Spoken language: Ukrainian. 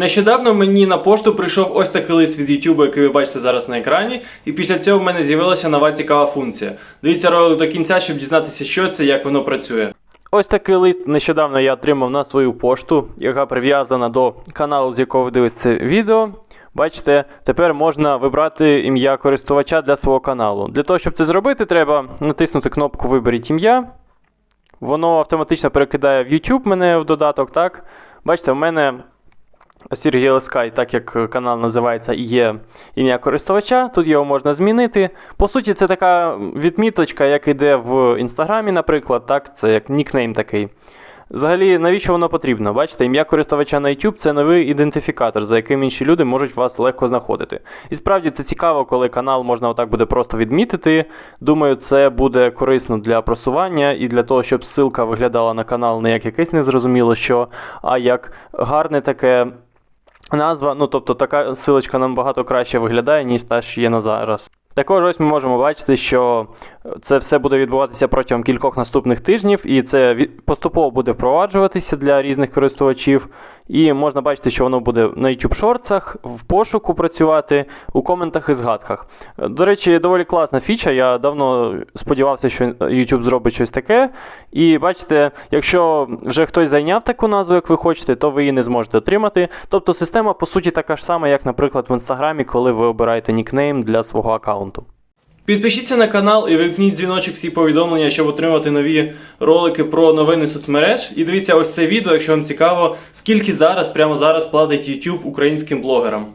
Нещодавно мені на пошту прийшов ось такий лист від YouTube, який ви бачите зараз на екрані, і після цього в мене з'явилася нова цікава функція. Дивіться ролик до кінця, щоб дізнатися, що це, як воно працює. Ось такий лист нещодавно я отримав на свою пошту, яка прив'язана до каналу, з якого ви дивитесь це відео. Бачите, тепер можна вибрати ім'я користувача для свого каналу. Для того, щоб це зробити, треба натиснути кнопку Виберіть ім'я. Воно автоматично перекидає в YouTube мене в додаток, так? Бачите, в мене Сергій Лескай, так як канал називається, і є ім'я користувача. Тут його можна змінити. По суті, це така відміточка, як йде в інстаграмі, наприклад, так? Це як нікнейм такий. Взагалі, навіщо воно потрібно? Бачите, ім'я користувача на YouTube це новий ідентифікатор, за яким інші люди можуть вас легко знаходити. І справді це цікаво, коли канал можна отак буде просто відмітити. Думаю, це буде корисно для просування і для того, щоб ссылка виглядала на канал не як якесь незрозуміло що, а як гарне таке назва. Ну тобто така силочка нам багато краще виглядає, ніж та, що є на зараз. Також ось ми можемо бачити, що це все буде відбуватися протягом кількох наступних тижнів, і це поступово буде впроваджуватися для різних користувачів. І можна бачити, що воно буде на YouTube шорцах, в пошуку працювати, у коментах і згадках. До речі, доволі класна фіча. Я давно сподівався, що YouTube зробить щось таке. І бачите, якщо вже хтось зайняв таку назву, як ви хочете, то ви її не зможете отримати. Тобто система, по суті, така ж сама, як, наприклад, в інстаграмі, коли ви обираєте нікнейм для свого аккаунту. Підпишіться на канал і вимкніть дзвіночок всі повідомлення, щоб отримати нові ролики про новини соцмереж. І дивіться ось це відео, якщо вам цікаво, скільки зараз, прямо зараз платить YouTube українським блогерам.